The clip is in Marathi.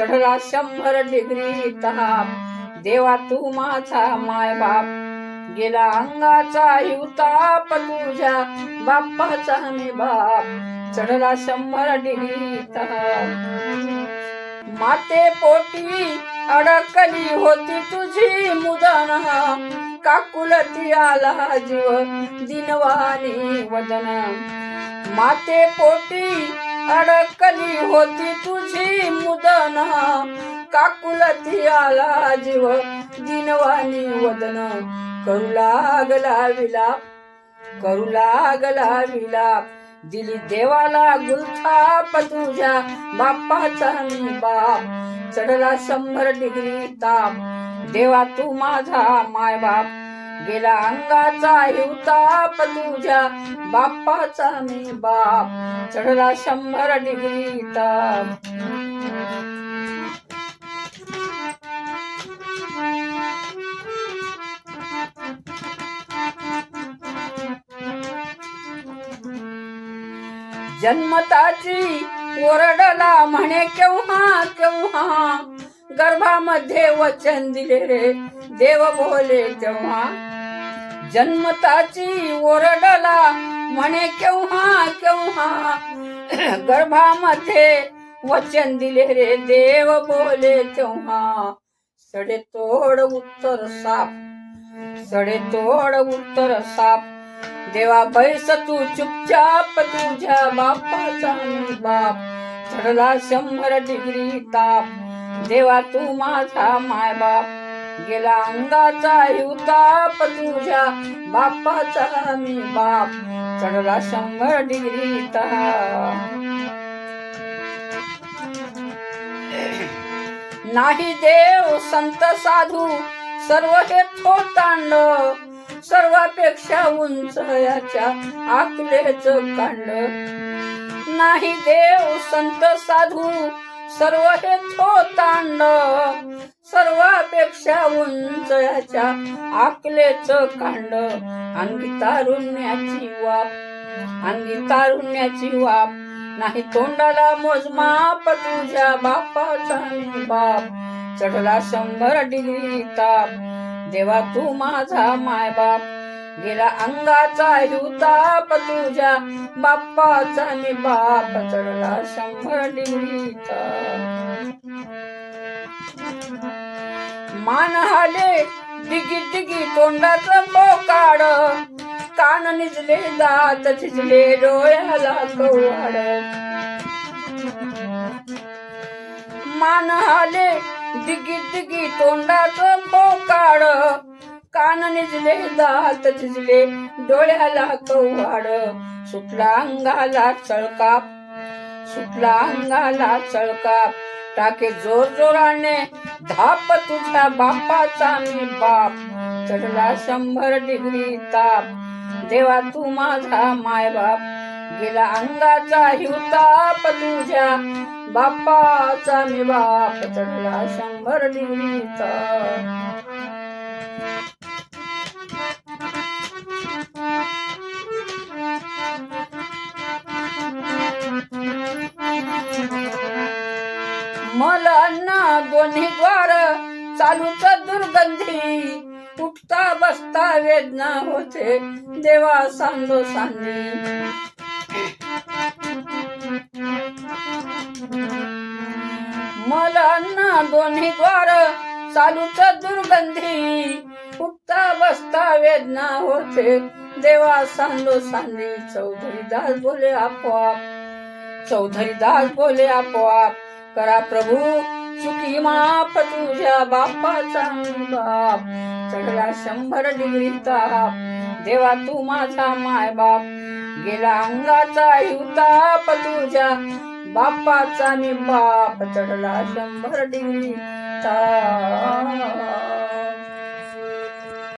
चढला शंभर डिग्री तहाप देवा तू माझा माय बाप. गेला अंगाचा हिवताप तुझ्या बाप्पाचा मी बाप. चढला शंभर डिग्री तहाप माते पोटी अडकली होती तुझी मुदन. काकुलती आला जीव दिनवानी वदन. माते पोटी अडकली होती तुझी मुदन. काकुलती आला जीव दिनवानी वदन. करू लागला विलाप करू लागला विलाप दिली देवाला गुलथाप तुझ्या बाप्पाचा मी बाप. चढला शंभर डिग्री ताप. देवा तू माझा माय बाप गेला अंगाचा हिवताप तुझ्या बाप्पाचा मी बाप. चढला शंभर डिग्री ताप जन्मताची ओरडला म्हणे केव्हा केव्हा? गर्भामध्ये वचन दिले रे. देव बोले तेव्हा जन्मताची ओरडला. म्हणे केव्हा केव्हा? गर्भामध्ये वचन दिले रे देव बोले तेव्हा. सडे तोड उत्तर साप. सडे तोड उत्तर साप. देवा बैस तू चुपचाप तुझ्या बापाचा बाप. चढला शंभर डिग्री ताप. देवा तू माझा माय बाप गेला अंगाचा हिवताप तुझ्या बापाचा मी बाप. चढला शंभर डिग्री नाही देव संत साधू सर्व हे थोतांड. सर्वापेक्षा उंच याच्या आकलेच कांड. नाही देव संत साधू सर्व हे थोतांड सर्वापेक्षा उंच याच्या आकलेच कांड. अंगी तारुण्याची वाप अंगी तारुण्याची वाप. नाही तोंडाला मोजमाप तुझ्या बापाचा बाप चढला शंभर डिग्री ताप. देवा तू माझा माय बाप गेला अंगाचा हिवताप तुझ्या बाप्पाचा मी बाप चढला शंभर डिग्रीचा. मान हाले डिगी डिगी तोंडाचं बोकाड. कान निजले दात झिजले डोळ्याला कवाड मान हाले डिगी डिगी तोंडाचं बोकाड. कान निजले दात झिजले डोळ्याला कवाड सुटला अंगाला चळकाप सुटला अंगाला चळकाप टाके जोर जोराने धाप तुझ्या बापाचा मी बाप. चढला शंभर डिग्री ताप. देवा तू माझा माय बाप. गेला अंगाचा हिवताप तुझ्या बापाचा मी बाप. चढला शंभर डिग्री ताप. मला ना दोन्ही द्वार चालूच दुर्गंधी. उठता बसता वेदना होते देवा सांगो सांगी मला ना दोन्ही द्वार चालूच दुर्गंधी. उठता बसता वेदना होते देवा सांगो सांगी चौधरी दास बोले आपोआप. चौधरी दास बोले आपोआप. करा प्रभू सुखी माप तुझ्या बापाचा बाप चढला शंभर डिग्री ताप देवा तू माझा माय बाप गेला अंगाचा हिवताप तुझ्या बापाचा मी बाप. चढला शंभर डिग्री ताप